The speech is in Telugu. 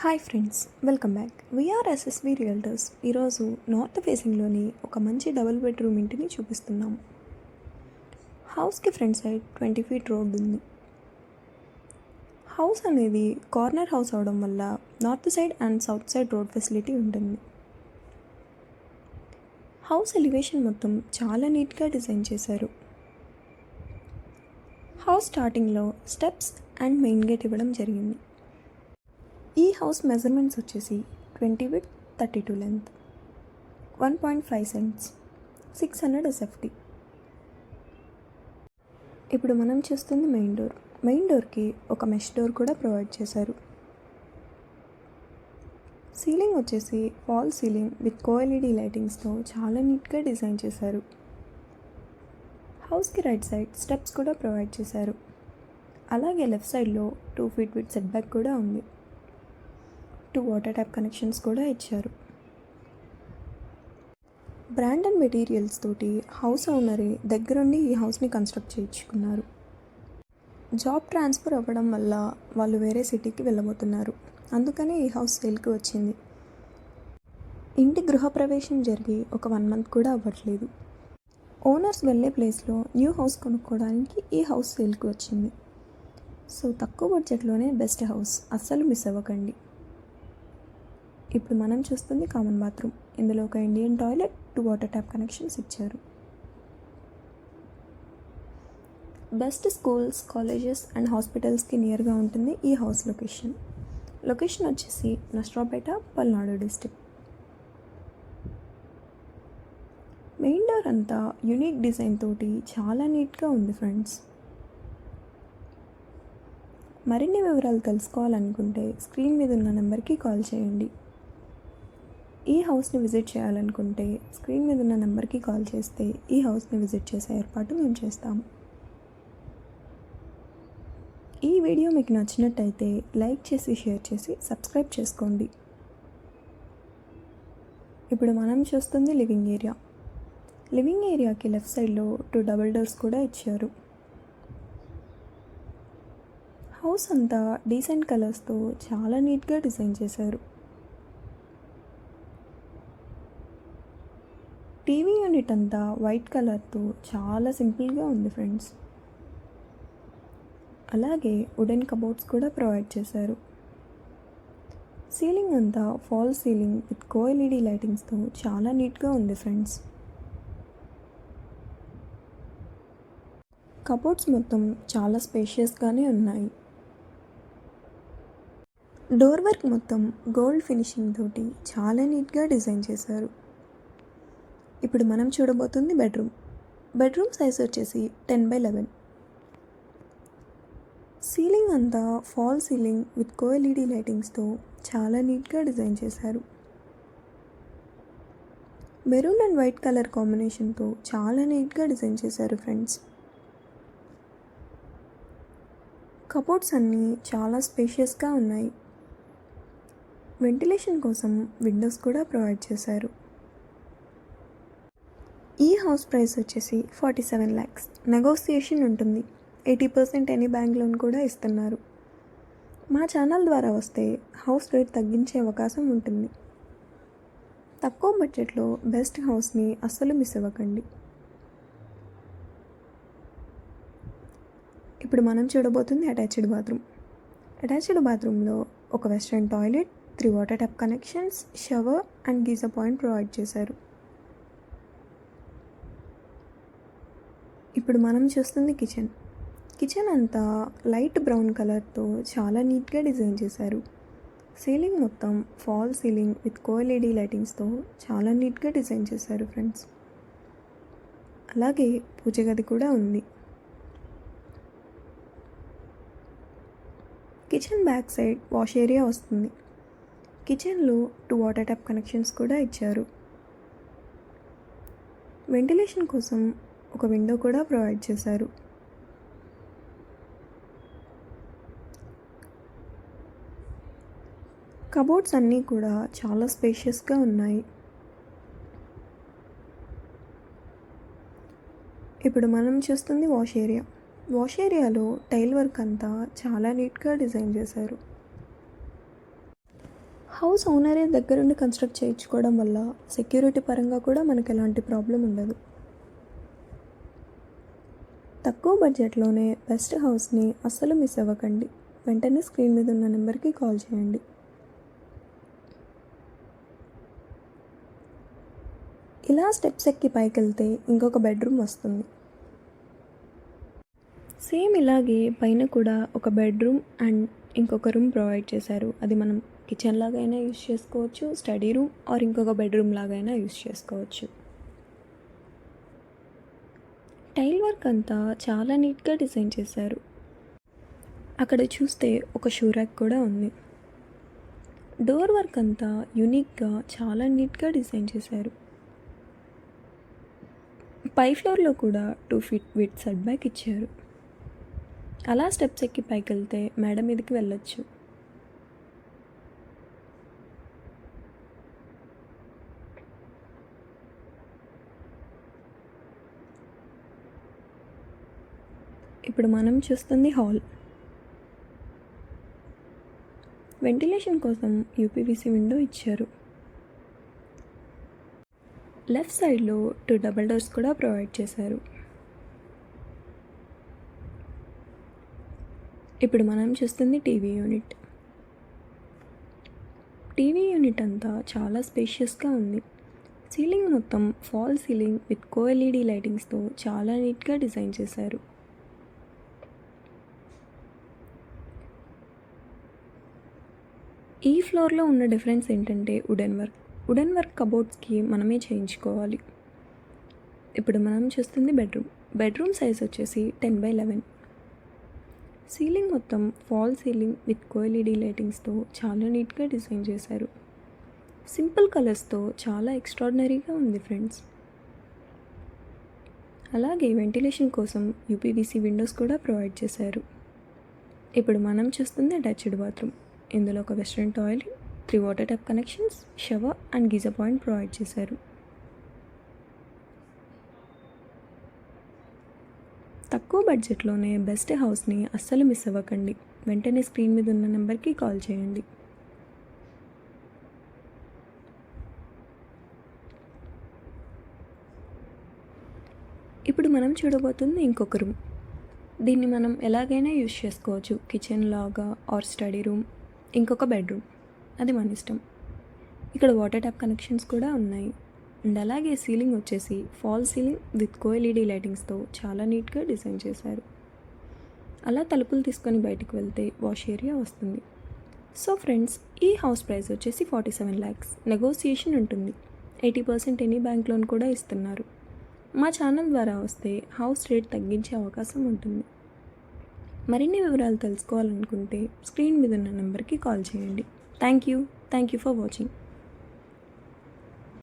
Hi friends welcome back. VR SSV realtors ఈరోజు నార్త్ ఫేసింగ్లోని ఒక మంచి డబుల్ బెడ్రూమ్ ఇంటిని చూపిస్తున్నాం. హౌస్కి front side twenty feet road ఉంది. హౌస్ అనేది కార్నర్ హౌస్ అవడం వల్ల north side and south side road facility ఉంటుంది. హౌస్ ఎలివేషన్ మొత్తం చాలా నీట్గా డిజైన్ చేశారు. హౌస్ స్టార్టింగ్లో స్టెప్స్ అండ్ మెయిన్ గేట్ ఇవ్వడం జరిగింది. ఈ హౌస్ మెజర్మెంట్స్ వచ్చేసి twenty with thirty two length one point five cents six hundred SFT. ఇప్పుడు మనం చూస్తుంది మెయిన్ డోర్. మెయిన్ డోర్కి ఒక మెష్ డోర్ కూడా ప్రొవైడ్ చేశారు. సీలింగ్ వచ్చేసి వాల్ సీలింగ్ విత్ కోఎల్ఈడి లైటింగ్స్తో చాలా నీట్గా డిజైన్ చేశారు. హౌస్కి రైట్ సైడ్ స్టెప్స్ కూడా ప్రొవైడ్ చేశారు. అలాగే లెఫ్ట్ సైడ్లో two feet with set back కూడా ఉంది. టు వాటర్ ట్యాప్ కనెక్షన్స్ కూడా ఇచ్చారు. బ్రాండ్ అండ్ మెటీరియల్స్ తోటి హౌస్ ఓనరే దగ్గరుండి ఈ హౌస్ని కన్స్ట్రక్ట్ చేయించుకున్నారు. జాబ్ ట్రాన్స్ఫర్ అవ్వడం వల్ల వాళ్ళు వేరే సిటీకి వెళ్ళబోతున్నారు. అందుకనే ఈ హౌస్ సేల్కి వచ్చింది. ఇంటి గృహప్రవేశం జరిగి ఒక వన్ మంత్ కూడా అవ్వట్లేదు. ఓనర్స్ వెళ్ళే ప్లేస్లో న్యూ హౌస్ కొనుక్కోవడానికి ఈ హౌస్ సేల్కి వచ్చింది. సో తక్కువ బడ్జెట్లోనే బెస్ట్ హౌస్. అస్సలు మిస్ అవ్వకండి. ఇప్పుడు మనం చూస్తుంది కామన్ బాత్రూమ్ ఇందులో ఒక Indian toilet two water tap connections ఇచ్చారు. బెస్ట్ స్కూల్స్ కాలేజెస్ అండ్ హాస్పిటల్స్కి నియర్గా ఉంటుంది ఈ హౌస్ లొకేషన్ లొకేషన్ వచ్చేసి నస్ట్రాపేట పల్నాడు డిస్టిక్ మెయిన్ డోర్ అంతా యూనిక్ డిజైన్ తోటి చాలా నీట్గా ఉంది ఫ్రెండ్స్ మరిన్ని వివరాలు తెలుసుకోవాలనుకుంటే స్క్రీన్ మీద ఉన్న నెంబర్కి కాల్ చేయండి. ఈ హౌస్ని విజిట్ చేయాలనుకుంటే స్క్రీన్ మీద ఉన్న నెంబర్కి కాల్ చేస్తే ఈ హౌస్ని విజిట్ చేసే ఏర్పాటు మేము చేస్తాము. ఈ వీడియో మీకు నచ్చినట్టయితే లైక్ చేసి షేర్ చేసి సబ్స్క్రైబ్ చేసుకోండి. ఇప్పుడు మనం చూస్తుంది లివింగ్ ఏరియా. లివింగ్ ఏరియాకి లెఫ్ట్ సైడ్లో టూ డబుల్ డోర్స్ కూడా ఇచ్చారు. హౌస్ అంతా డీసెంట్ కలర్స్తో చాలా నీట్గా డిజైన్ చేశారు. టీవీ యూనిట్ అంతా వైట్ కలర్తో చాలా సింపుల్గా ఉంది ఫ్రెండ్స్. అలాగే వుడెన్ కబోర్డ్స్ కూడా ప్రొవైడ్ చేశారు. సీలింగ్ అంతా fall ceiling with cove LED లైటింగ్స్తో చాలా నీట్గా ఉంది ఫ్రెండ్స్. కబోర్డ్స్ మొత్తం చాలా స్పేషియస్గానే ఉన్నాయి. డోర్ వర్క్ మొత్తం గోల్డ్ ఫినిషింగ్ తోటి చాలా నీట్గా డిజైన్ చేశారు. ఇప్పుడు మనం చూడబోతుంది బెడ్రూమ్. బెడ్రూమ్ సైజ్ వచ్చేసి టెన్ బై లెవెన్. సీలింగ్ అంతా ఫాల్ సీలింగ్ విత్ కోఎల్ఈడి లైటింగ్స్తో చాలా నీట్గా డిజైన్ చేశారు. మెరూన్ అండ్ వైట్ కలర్ కాంబినేషన్తో చాలా నీట్గా డిజైన్ చేశారు ఫ్రెండ్స్. కబోర్డ్స్ అన్నీ చాలా స్పేషియస్గా ఉన్నాయి. వెంటిలేషన్ కోసం విండోస్ కూడా ప్రొవైడ్ చేశారు. ఈ హౌస్ ప్రైస్ వచ్చేసి ఫార్టీ సెవెన్ ల్యాక్స్. నెగోసియేషన్ ఉంటుంది. Eighty percent any bank loan కూడా ఇస్తున్నారు. మా ఛానల్ ద్వారా వస్తే హౌస్ రేట్ తగ్గించే అవకాశం ఉంటుంది. తక్కువ బడ్జెట్లో బెస్ట్ హౌస్ని అస్సలు మిస్ అవ్వకండి. ఇప్పుడు మనం చూడబోతుంది అటాచ్డ్ బాత్రూమ్. అటాచ్డ్ బాత్రూంలో ఒక western toilet three water tap connections shower and geyser point provide చేశారు. ఇప్పుడు మనం చూస్తుంది కిచెన్. కిచెన్ అంతా లైట్ బ్రౌన్ కలర్తో చాలా నీట్గా డిజైన్ చేశారు. సీలింగ్ మొత్తం fall ceiling with cove LED లైటింగ్స్తో చాలా నీట్గా డిజైన్ చేశారు ఫ్రెండ్స్. అలాగే పూజ గది కూడా ఉంది. Kitchen back side wash area వస్తుంది. కిచెన్లో టూ వాటర్ ట్యాప్ కనెక్షన్స్ కూడా ఇచ్చారు. వెంటిలేషన్ కోసం ఒక విండో కూడా ప్రొవైడ్ చేశారు. కబోర్డ్స్ అన్నీ కూడా చాలా స్పేషియస్గా ఉన్నాయి. ఇప్పుడు మనం చూస్తుంది వాష్ ఏరియా వాష్ ఏరియాలో టైల్ వర్క్ అంతా చాలా నీట్గా డిజైన్ చేశారు. హౌస్ ఓనరే దగ్గరుండి కన్స్ట్రక్ట్ చేయించుకోవడం వల్ల సెక్యూరిటీ పరంగా కూడా మనకు ఎలాంటి ప్రాబ్లం ఉండదు. తక్కువ బడ్జెట్లోనే బెస్ట్ హౌస్ని అస్సలు మిస్ అవ్వకండి. వెంటనే స్క్రీన్ మీద ఉన్న నెంబర్కి కాల్ చేయండి. ఇలా స్టెప్స్ ఎక్కి పైకి వెళ్తే ఇంకొక బెడ్రూమ్ వస్తుంది. సేమ్ ఇలాగే పైన కూడా ఒక బెడ్రూమ్ అండ్ ఇంకొక రూమ్ ప్రొవైడ్ చేశారు. అది మనం కిచెన్ లాగైనా యూస్ చేసుకోవచ్చు స్టడీ రూమ్ ఆర్ ఇంకొక బెడ్రూమ్ లాగైనా యూస్ చేసుకోవచ్చు. టైల్ వర్క్ అంతా చాలా నీట్గా డిజైన్ చేశారు. అక్కడ చూస్తే ఒక షూ ర్యాక్ కూడా ఉంది. డోర్ వర్క్ అంతా యూనిక్గా చాలా నీట్గా డిజైన్ చేశారు. పై ఫ్లోర్లో కూడా two feet with set back ఇచ్చారు. అలా స్టెప్స్ ఎక్కి పైకి వెళ్తే మేడ మీదకి వెళ్ళొచ్చు. ఇప్పుడు మనం చూస్తుంది హాల్. వెంటిలేషన్ కోసం యూపీవీసీ విండో ఇచ్చారు. లెఫ్ట్ సైడ్లో టూ డబల్ డోర్స్ కూడా ప్రొవైడ్ చేశారు. ఇప్పుడు మనం చూస్తుంది టీవీ యూనిట్. టీవీ యూనిట్ అంతా చాలా స్పేషియస్గా ఉంది. సీలింగ్ మొత్తం fall ceiling with cove LED లైటింగ్స్తో చాలా నీట్గా డిజైన్ చేశారు ఈ ఫ్లోర్లో ఉన్న డిఫరెన్స్ ఏంటంటే వుడెన్ వర్క్. వుడెన్ వర్క్ కబోర్డ్స్కి మనమే చేయించుకోవాలి. ఇప్పుడు మనం చూస్తుంది బెడ్రూమ్. బెడ్రూమ్ సైజ్ వచ్చేసి టెన్ బై లెవెన్. సీలింగ్ మొత్తం ఫాల్ సీలింగ్ విత్ కోఎల్ఈడి లైటింగ్స్తో చాలా నీట్గా డిజైన్ చేశారు. సింపుల్ కలర్స్తో చాలా ఎక్స్ట్రాడినరీగా ఉంది ఫ్రెండ్స్. అలాగే వెంటిలేషన్ కోసం యూపీవీసీ విండోస్ కూడా ప్రొవైడ్ చేశారు. ఇప్పుడు మనం చూస్తుంది అటాచ్డ్ బాత్రూమ్. ఇందులో ఒక western toilet three water tap connections shower and geyser point provide చేశారు. తక్కువ బడ్జెట్లోనే బెస్ట్ హౌస్ని అస్సలు మిస్ అవ్వకండి. వెంటనే స్క్రీన్ మీద ఉన్న నెంబర్కి కాల్ చేయండి. ఇప్పుడు మనం చూడబోతుంది ఇంకొక రూమ్. దీన్ని మనం ఎలాగైనా యూజ్ చేసుకోవచ్చు. కిచెన్ లాగా ఆర్ స్టడీ రూమ్ ఇంకొక బెడ్రూమ్. అది మన ఇష్టం. ఇక్కడ వాటర్ ట్యాప్ కనెక్షన్స్ కూడా ఉన్నాయి. అండ్ అలాగే సీలింగ్ వచ్చేసి fall ceiling with cove LED లైటింగ్స్తో చాలా నీట్గా డిజైన్ చేశారు. అలా తలుపులు తీసుకొని బయటకు వెళ్తే వాష్ ఏరియా వస్తుంది. సో ఫ్రెండ్స్ ఈ హౌస్ ప్రైస్ వచ్చేసి ఫార్టీ సెవెన్ ల్యాక్స్ నెగోసియేషన్ ఉంటుంది. Eighty percent any bank loan కూడా ఇస్తున్నారు. మా ఛానల్ ద్వారా వస్తే హౌస్ రేట్ తగ్గించే అవకాశం ఉంటుంది. మరిన్ని వివరాలు తెలుసుకోవాలనుకుంటే స్క్రీన్ మీద ఉన్న నెంబర్కి కాల్ చేయండి. Thank you. Thank you for watching.